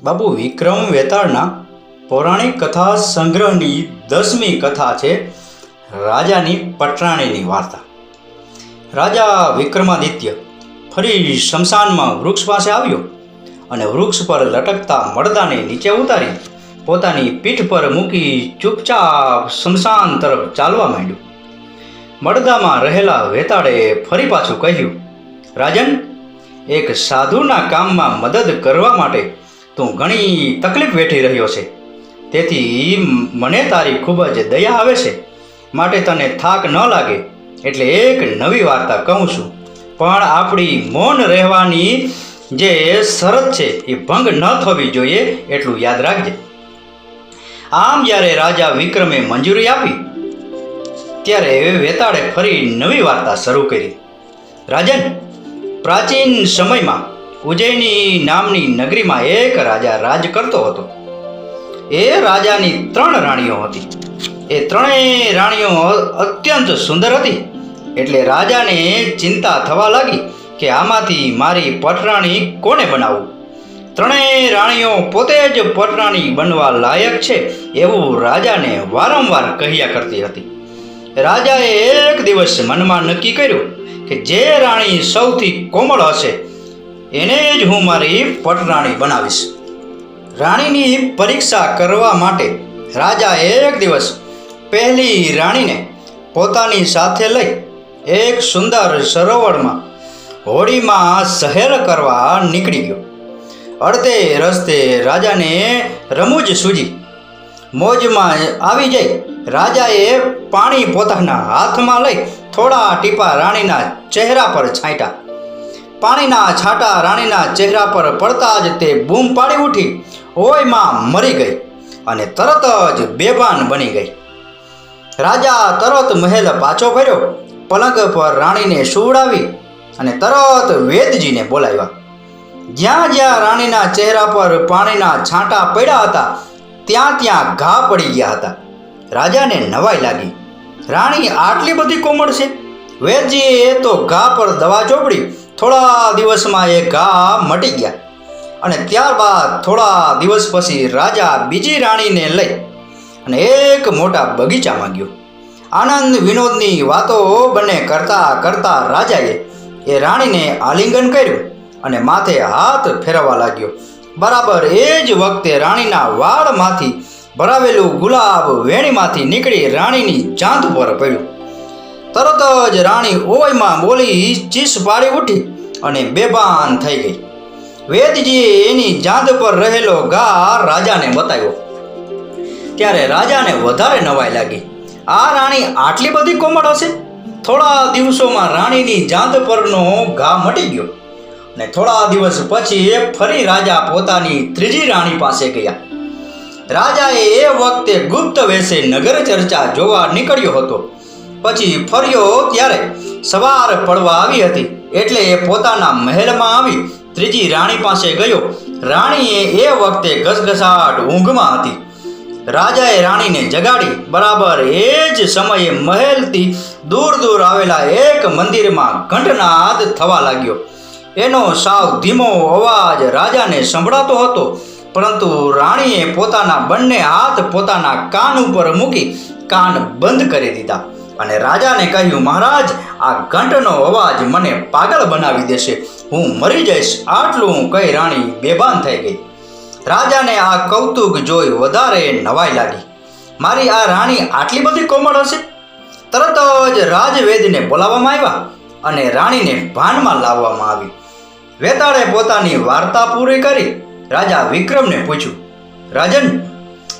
બાબુ વિક્રમ વેતાળના પૌરાણિક કથા સંગ્રહની દસમી કથા છે રાજાની પટરાણીની વાર્તા. રાજા વિક્રમાદિત્ય ફરી શમશાનમાં વૃક્ષ પાસે આવ્યો અને વૃક્ષ પર લટકતા મળદાને નીચે ઉતારી પોતાની પીઠ પર મૂકી ચૂપચાપ શમશાન તરફ ચાલવા માંડ્યું. મળદામાં રહેલા વેતાળે ફરી પાછું કહ્યું, રાજન, એક સાધુના કામમાં મદદ કરવા માટે તું ઘણી તકલીફ વેઠી રહ્યો છે. તેથી મને તારી ખૂબ જ દયા આવે છે. માટે તને થાક ન લાગે, એટલે એક નવી વાર્તા કહું છું. પણ આપણી મૌન રહેવાની જે શરત છે, એ ભંગ ન થવી જોઈએ એટલું યાદ રાખજે. આમ જ્યારે રાજા વિક્રમે મંજૂરી આપી, ત્યારે વેતાળે ફરી નવી વાર્તા શરૂ કરી. રાજન, પ્રાચીન સમયમાં ઉજ્જૈની નામની નગરીમાં એક રાજા રાજ કરતો હતો. એ રાજાની ત્રણ રાણીઓ હતી. એ ત્રણેય રાણીઓ અત્યંત સુંદર હતી. એટલે રાજાને ચિંતા થવા લાગી કે આમાંથી મારી પટરાણી કોને બનાવવું ત્રણેય રાણીઓ પોતે જ પટરાણી બનવા લાયક છે એવું રાજાને વારંવાર કહ્યા કરતી હતી. રાજાએ એક દિવસ મનમાં નક્કી કર્યું કે જે રાણી સૌથી કોમળ હશે એને જ હું મારી પટરાણી બનાવીશ. રાણીની પરીક્ષા કરવા માટે રાજા એક દિવસ પહેલી રાણીને પોતાની સાથે લઈ એક સુંદર સરોવરમાં હોડીમાં સહેર કરવા નીકળી ગયો. અડધે રસ્તે રાજાને રમૂજ સૂજી. મોજમાં આવી જઈ રાજાએ પાણી પોતાના હાથમાં લઈ થોડા ટીપા રાણીના ચહેરા પર છાંટ્યા. પાણીના છાંટા રાણીના ચહેરા પર પડતા જ તે બૂમ પાડી ઉઠી. ઓય મરી ગઈ અને તરત જ બેભાન બની ગઈ. રાજા તરત મહેલ પાછો ફર્યો. પલંગ પર રાણીને સુવડાવી અને તરત વેદજીને બોલાવ્યા. જ્યાં જ્યાં રાણીના ચહેરા પર પાણીના છાંટા પડ્યા હતા, ત્યાં ત્યાં ઘા પડી ગયા હતા. રાજાને નવાઈ લાગી. રાણી, આટલી બધી કોમળ છે? વેદજીએ તો ઘા પર દવા ચોપડી થોડા દિવસમાં એ ઘા મટી ગયા અને ત્યારબાદ થોડા દિવસ પછી રાજા બીજી રાણીને લઈ અને એક મોટા બગીચામાં ગયો. આનંદ વિનોદની વાતો બંને કરતા કરતા રાજાએ એ રાણીને આલિંગન કર્યું અને માથે હાથ ફેરવવા લાગ્યો. બરાબર એ જ વખતે રાણીના વાળમાંથી ભરાવેલું ગુલાબ વેણીમાંથી નીકળી રાણીની ચાંદ પર પડ્યું. તરત જ રાણી ઓયમાં બોલી ચીસ પાડી ઉઠી અને બેભાન થઈ ગઈ. વેદજીએ એની જાંદ પર રહેલો ઘા રાજાને બતાવ્યો. ત્યારે રાજાને વધારે નવાઈ લાગી. આ રાણી આટલી બધી કોમળ હશે? થોડા દિવસોમાં રાણીની જાંદ પરનો ઘા મટી ગયો ને થોડા દિવસ પછી ફરી રાજા પોતાની ત્રીજી રાણી પાસે ગયા. રાજાએ એ વખતે ગુપ્ત વેશે નગર ચર્ચા જોવા નીકળ્યો હતો. પછી ફર્યો ત્યારે સવાર પડવા આવી હતી. એટલે એ પોતાના મહેલમાં આવી ત્રીજી રાણી પાસે ગયો. રાણીએ એ વખતે ઘસઘસાટ ઊંઘમાં હતી. રાજાએ રાણીને જગાડી. બરાબર એ જ સમયે મહેલથી દૂર દૂર આવેલા એક મંદિરમાં ઘંટનાદ થવા લાગ્યો. એનો સાવ ધીમો અવાજ રાજાને સંભળાતો હતો. પરંતુ રાણીએ પોતાના બંને હાથ પોતાના કાન ઉપર મૂકી કાન બંધ કરી દીધા. અને રાજાને કહ્યું, મહારાજ, આ ઘંટનો અવાજ મને પાગલ બનાવી દેશે. હું મરી જઈશ. આટલું હું કહી રાણી બેભાન થઈ ગઈ. રાજાને આ કૌતુક જોઈ વધારે નવાઈ લાગી. મારી આ રાણી આટલી બધી કોમળ હશે? તરત જ રાજવેદને બોલાવવામાં આવ્યા અને રાણીને ભાનમાં લાવવામાં આવી. વેતાળે પોતાની વાર્તા પૂરી કરી. રાજા વિક્રમને પૂછ્યું, રાજન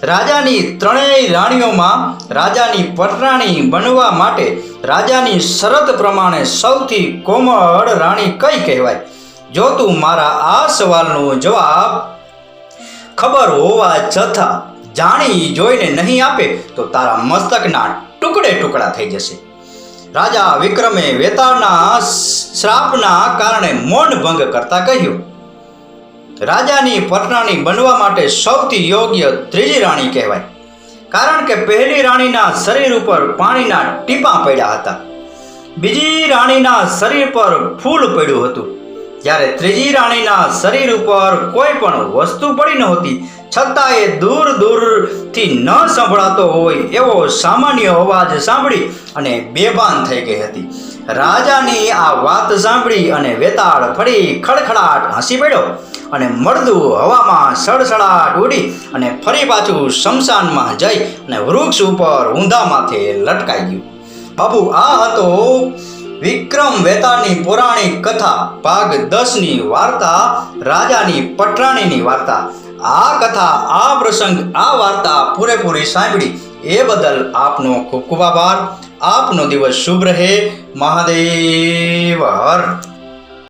રાજાની ત્રણેય રાણીઓમાં રાજાની પટરાણી બનવા માટે રાજાની શરત પ્રમાણે સૌથી કોમળ રાણી કઈ કહેવાય? જો તું મારા આ સવાલનો જવાબ ખબર હોવા છતાં જાણી જોઈને નહીં આપે, તો તારા મસ્તકના ટુકડે ટુકડા થઈ જશે. રાજા વિક્રમે વેતાળના શ્રાપના કારણે મૌન ભંગ કરતા કહ્યું રાજાની પટરાણી બનવા માટે સૌથી યોગ્ય ત્રીજી રાણી કહેવાય. કારણ કે પહેલી રાણીના શરીર ઉપર પાણીના ટીપાં પડ્યા હતા. બીજી રાણીના શરીર પર ફૂલ પડ્યું હતું. જ્યારે ત્રીજી રાણીના શરીર ઉપર કોઈ પણ વસ્તુ પડી નહોતી, છતાં એ દૂર દૂરથી ન સંભળાતો હોય એવો સામાન્ય અવાજ સાંભળી અને બેભાન થઈ ગઈ હતી. રાજાની આ વાત સાંભળી અને વેતાળ ફરી ખડખડાટ હસી પડ્યો. અને મળદું હવામાં સડસડાટ ઉડી અને ફરી પાછું શમશાનમાં જઈ અને વૃક્ષ ઉપર ઊંધા માથે લટકાઈ ગયું. બાપુ આ હતો વિક્રમ વેતાળની પૌરાણિક કથા, ભાગ દસની વાર્તા, રાજાની પટરાણીની વાર્તા. આ કથા, આ પ્રસંગ, આ વાર્તા પૂરેપૂરી સાંભળી. એ બદલ આપનો ખૂબ ખૂબ આભાર. આપનો દિવસ શુભ રહે. મહાદેવ. હર